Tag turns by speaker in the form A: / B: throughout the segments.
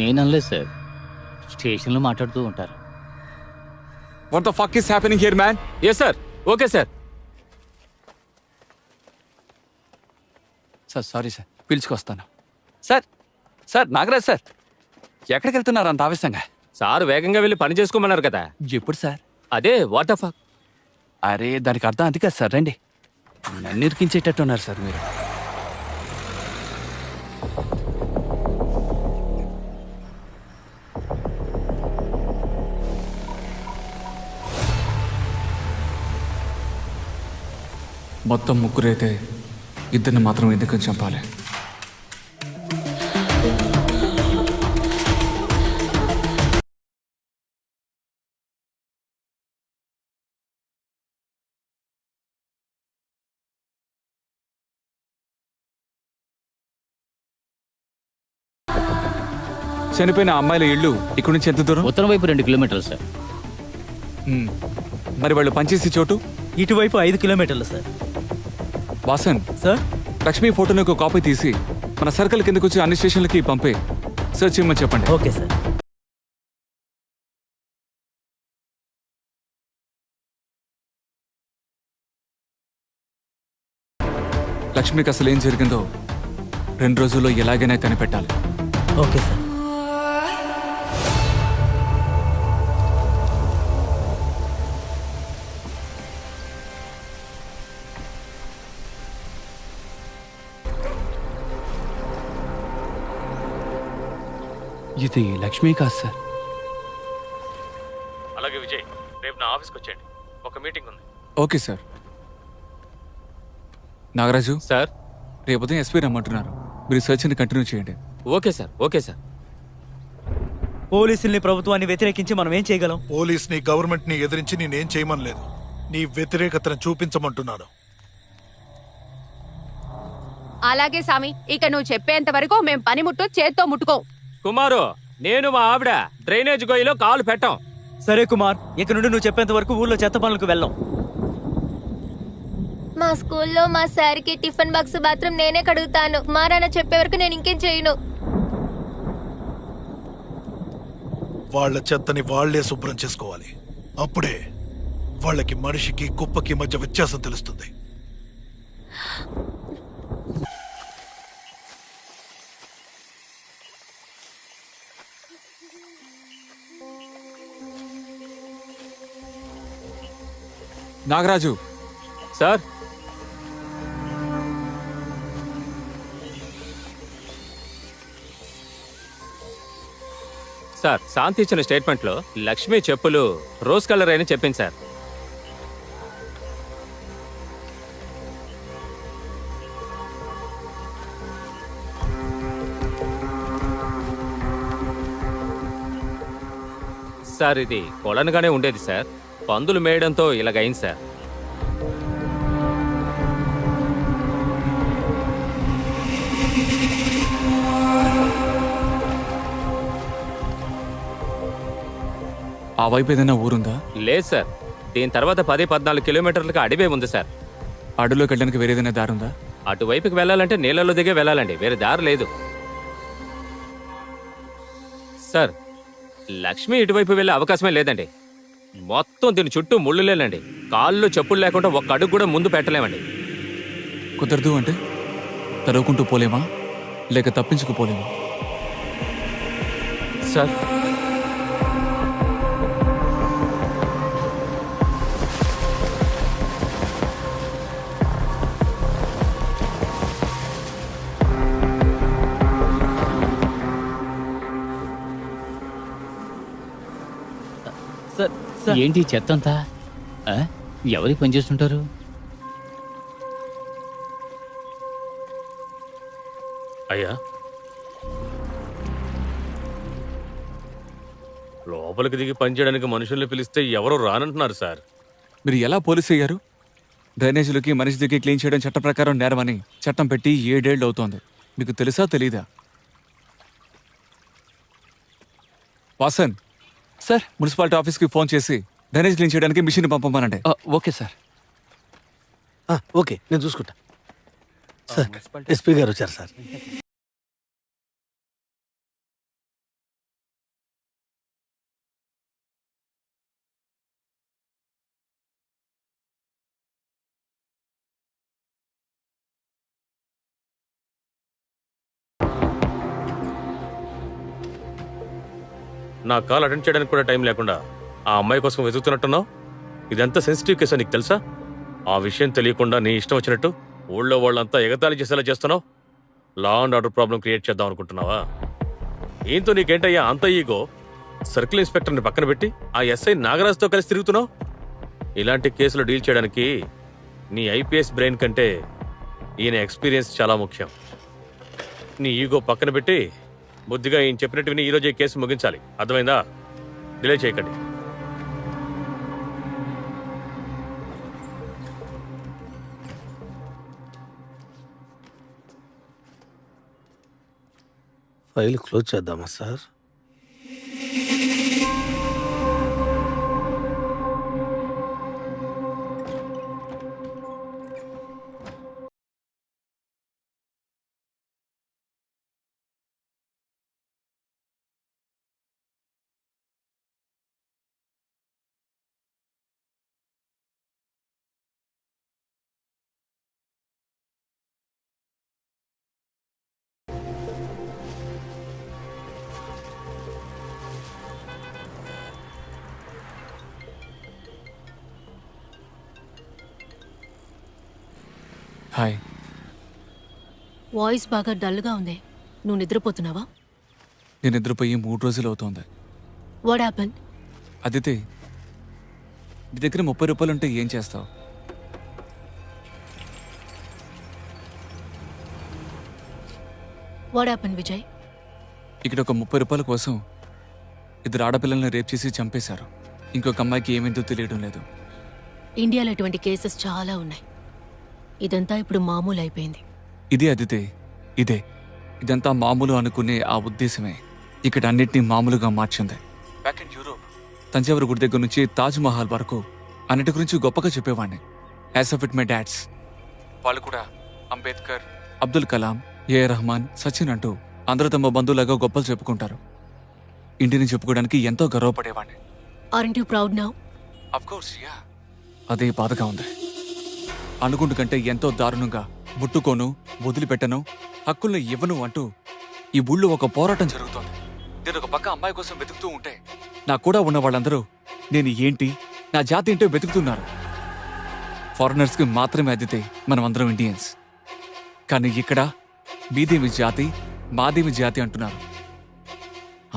A: నేను అనలేదు సార్. స్టేషన్లో మాట్లాడుతూ ఉంటారు.
B: What the fuck is happening here man
C: yes sir okay sir
B: sir sorry sir పిలుచుకొస్తాను. Sir sir Nagaraj sir ఎక్కడికి వెళ్తున్నారు అంత ఆవేశంగా?
C: సార్ వేగంగా వెళ్ళి పని చేసుకోమన్నారు కదా.
B: ఎప్పుడు సార్
C: అదే వాట్ ఫక్
B: అరే దానికి అర్థం అది కాదు సార్ రండి. నన్ను ఇరికించేటట్టు ఉన్నారు సార్ మీరు. మొత్తం ముగ్గురైతే ఇద్దరిని మాత్రం ఎందుకు చంపాలి? చనిపోయిన అమ్మాయిల ఇళ్ళు ఇక్కడి నుంచి ఎంత దూరం?
A: ఉత్తరం వైపు రెండు కిలోమీటర్లు సార్.
B: మరి వాళ్ళు పనిచేసే చోటు?
D: ఇటువైపు ఐదు కిలోమీటర్లు సార్.
B: వాసన్
D: సార్?
B: లక్ష్మీ ఫోటోని ఒక కాపీ తీసి మన సర్కిల్ కిందకు వచ్చి అన్ని స్టేషన్లకి పంపే. సెర్చ్ చేయమని చెప్పండి.
D: Okay sir.
B: లక్ష్మికి అసలు ఏం జరిగిందో రెండు రోజుల్లో ఎలాగైనా కనిపెట్టాలి.
D: Okay sir.
B: ఇది లక్ష్మీ కాదు సార్.
C: అలాగే విజయ్ రేపు నా ఆఫీస్కి వచ్చేయండి. ఒక మీటింగ్ ఉంది.
B: Okay sir. నాగరాజు?
C: సార్?
B: రేపు ఉదయం ఎస్పీ రమ్మంటున్నారు. మీరు సెర్చ్ని కంటిన్యూ చేయండి.
C: Okay sir okay sir.
D: పోలీసుల్ని ప్రభుత్వాన్ని వ్యతిరేకించి మనం ఏం చేయగలం?
E: పోలీస్ని గవర్నమెంట్ని ఎదిరించి నేనేం చేయమనలేదు నీ వ్యతిరేకతను చూపించమంటున్నాను.
F: అలాగే సామి ఇక నువ్వు చెప్పేంత వరకు మేం పనిముట్టు చేత్తో ముట్టుకోం.
C: కుమారు నేను మా ఆవిడ డ్రైనేజ్ గొయ్యిలో కాలు పెట్టాం.
D: సరే కుమార్ ఇక నుండి నువ్వు చెప్పేంత వరకు ఊర్లో చెత్త పనులకు వెళ్ళాం.
G: మా స్కూల్లో మా సార్కి టిఫిన్ బాక్స్ మాత్రం నేనే కడుగుతాను. మా నాన్న చెప్పే వరకు నేను ఇంకేం చేయను.
E: వాళ్ళ చెత్తని వాళ్ళే శుభ్రం చేసుకోవాలి. అప్పుడే వాళ్ళకి మనిషికి కుప్పకి మధ్య వ్యత్యాసం తెలుస్తుంది.
B: నాగరాజు.
C: సార్. సార్ శాంతి ఇచ్చిన స్టేట్మెంట్లో లక్ష్మి చెప్పులు రోజ్ కలర్ అని చెప్పింది సార్. సార్ ఇది కొలనుగానే ఉండేది సార్. పందులు మేయడంతో ఇలాగైంది సార్.
B: ఆ వైపు ఏదైనా ఊరుందా?
C: లేదు సార్. దీని తర్వాత పది పద్నాలుగు కిలోమీటర్లకు అడవే ఉంది సార్.
B: అడవిలోకి వెళ్ళడానికి వేరే ఏదైనా దారి ఉందా?
C: అటువైపుకి వెళ్ళాలంటే నీళ్ళలో దిగే వెళ్ళాలండి. వేరే దారి లేదు. సార్ లక్ష్మి ఇటువైపు వెళ్ళే అవకాశమే లేదండి. మొత్తం దీని చుట్టూ ముళ్ళులేనండి. కాళ్ళు చెప్పులు లేకుండా ఒక్క అడుగు కూడా ముందు పెట్టలేమండి.
B: కుదరదు అంటే తరువుకుంటూ పోలేమా? లేక తప్పించుకుపోలేమా?
C: సార్
D: సార్
A: ఏంటి చెత్త అంతా? ఎవరికి పనిచేస్తుంటారు
H: అయ్యా. లోపలికి దిగి పనిచేయడానికి మనుషుల్ని పిలిస్తే ఎవరు రానంటున్నారు సార్?
B: మీరు ఎలా పోలీస్ అయ్యారు? డ్రైనేజీలకి మనిషి దిగి క్లీన్ చేయడం చట్ట ప్రకారం నేరమని చట్టం పెట్టి ఏడేళ్ళు అవుతోంది. మీకు తెలుసా తెలీదా? వాసన్ సార్. మున్సిపాలిటీ ఆఫీస్కి ఫోన్ చేసి డ్రైనేజ్ క్లీన్ చేయడానికి మిషన్ పంపమనండి. Okay sir.
I: ఆ, ఓకే నేను చూసుకుంటా. సార్ ఎస్పీ గారు వచ్చారు సార్.
H: నా కాల్ అటెండ్ చేయడానికి కూడా టైం లేకుండా ఆ అమ్మాయి కోసం వెతుకుతున్నట్టున్నావు? ఇదంతా సెన్సిటివ్ కేసా నీకు తెలుసా? ఆ విషయం తెలియకుండా నీ ఇష్టం వచ్చినట్టు ఊళ్ళో వాళ్ళంతా ఎగతాళి చేసేలా చేస్తున్నావు. Law and order problem create చేద్దాం అనుకుంటున్నావా? ఏంతో నీకేంటయ్యా అంత ఈగో? సర్కిల్ ఇన్స్పెక్టర్ని పక్కన పెట్టి ఆ ఎస్ఐ నాగరాజ్తో కలిసి తిరుగుతున్నావు? ఇలాంటి కేసులు డీల్ చేయడానికి నీ ఐపీఎస్ బ్రెయిన్ కంటే ఈయన ఎక్స్పీరియన్స్ చాలా ముఖ్యం. నీ ఈగో పక్కన పెట్టి బుద్ధిగా ఈయన చెప్పినట్టు విని ఈరోజు ఈ కేసు ముగించాలి. అర్థమైందా? డిలే చేయకండి.
I: ఫైల్ క్లోజ్ చేద్దామా సార్?
B: హాయ్.
J: వాయిస్ బాగా డల్గా ఉంది. నువ్వు నిద్రపోతున్నావా?
B: నేను నిద్రపోయి మూడు రోజులు అవుతోంది.
J: వాట్ హ్యాపన్
B: అదితే నీ దగ్గర ముప్పై రూపాయలు ఉంటే ఏం చేస్తావు?
J: వాట్ హ్యాపన్ విజయ్
B: ఇక్కడ ఒక ముప్పై రూపాయల కోసం ఇద్దరు ఆడపిల్లల్ని రేప్ చేసి చంపేశారు. ఇంకొక అమ్మాయికి ఏమైందో తెలియడం లేదు.
J: ఇండియాలో ఇటువంటి కేసెస్ చాలా ఉన్నాయి. ఇదంతా ఇప్పుడు మామూలు అయిపోయింది
B: ఇదే అదితే ఇదే. ఇదంతా మామూలు అనుకునే ఆ ఉద్దేశమే ఇక్కడ అన్నిటినీ మామూలుగా మార్చింది. బ్యాక్ ఇన్ యూరోప్ తంజావూరు గుడి దగ్గర నుంచి తాజ్ మహల్ వరకు అన్నిటి గురించి గొప్పగా చెప్పేవాడిని. As of it my dads. వాళ్ళు కూడా అంబేద్కర్ అబ్దుల్ కలాం ఏ రహమాన్ సచిన్ అంటూ అందరూ తమ బంధువులాగా గొప్పలు చెప్పుకుంటారు. ఇంటిని చెప్పుకోవడానికి ఎంతో గర్వపడేవాడిని.
J: Are you proud now
B: of course yeah అదే బాధగా ఉంది. అనుగుండు కంటే ఎంతో దారుణంగా ముట్టుకోను వదిలిపెట్టను హక్కుల్ని ఇవ్వను అంటూ ఈ ఊళ్ళో ఒక పోరాటం జరుగుతోంది. నేను ఒక పక్క అమ్మాయి కోసం వెతుకుతూ ఉంటే నా కూడా ఉన్న వాళ్ళందరూ నేను ఏంటి? నా జాతి ఏంటో వెతుకుతున్నారు. ఫారినర్స్కి మాత్రమే అద్దితే మనం అందరం ఇండియన్స్ కానీ ఇక్కడ మీదేమి జాతి మాదేమి జాతి అంటున్నారు.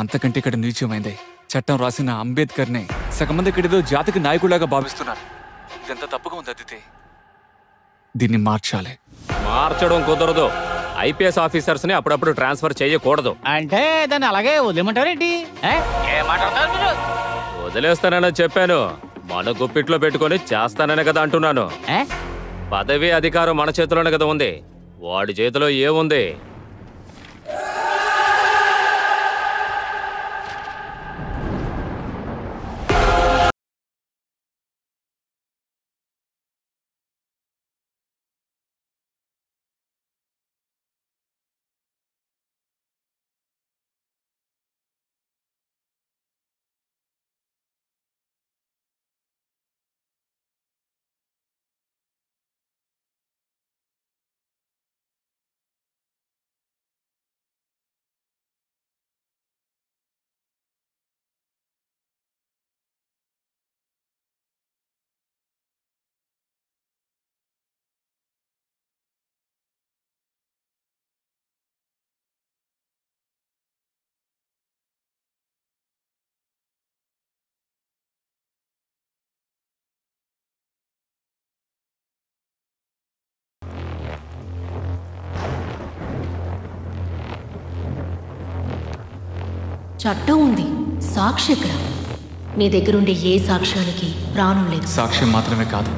B: అంతకంటే ఇక్కడ నీచమైందే. చట్టం రాసిన అంబేద్కర్నే సగం మంది ఇక్కడేదో జాతికి నాయకుడిలాగా భావిస్తున్నారు. ఇదంతా తప్పుగా ఉంది అదితే దీన్ని మార్చాలి.
C: మార్చడం కుదరదు. ఐపీఎస్ ఆఫీసర్స్ని అప్పుడప్పుడు ట్రాన్స్ఫర్ చేయకూడదు.
A: అంటే దాన్ని అలాగే వదిలేమంటారేంటి మీరు?
C: వదిలేస్తానని చెప్పాను. మన గుప్పిట్లో పెట్టుకొని చేస్తాననే కదా అంటున్నాను.
A: ఏ?
C: పదవి అధికారం మన చేతిలోనే కదా ఉంది. వాడి చేతిలో ఏముంది?
J: చట్టం ఉంది. సాక్షి ఇక్కడ. నీ దగ్గరుండే ఏ సాక్ష్యానికి ప్రాణం లేదు.
B: సాక్ష్యం మాత్రమే కాదు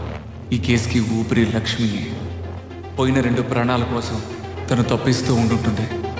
B: ఈ కేసుకి ఊపిరి లక్ష్మియే. పోయిన రెండు ప్రాణాల కోసం తను తప్పిస్తూ ఉండుంటుంది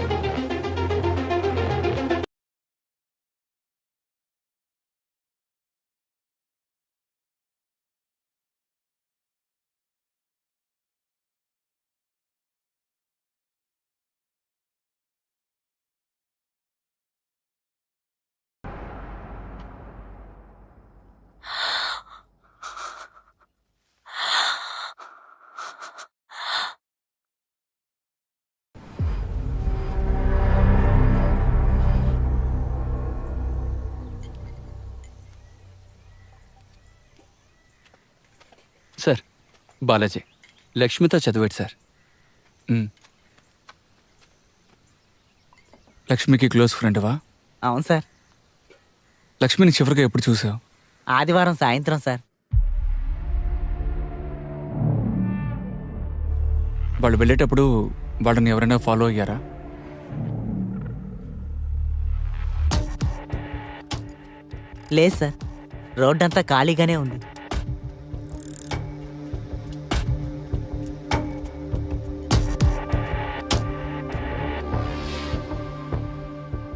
B: బాలాజీ లక్ష్మితో చదివాడు సార్. లక్ష్మికి క్లోజ్ ఫ్రెండ్వా?
K: అవును సార్.
B: లక్ష్మిని చివరిగా ఎప్పుడు చూసావు?
K: ఆదివారం సాయంత్రం సార్.
B: వాళ్ళు వెళ్ళేటప్పుడు వాళ్ళని ఎవరైనా ఫాలో అయ్యారా?
K: లేదు సార్. రోడ్డంతా ఖాళీగానే ఉంది.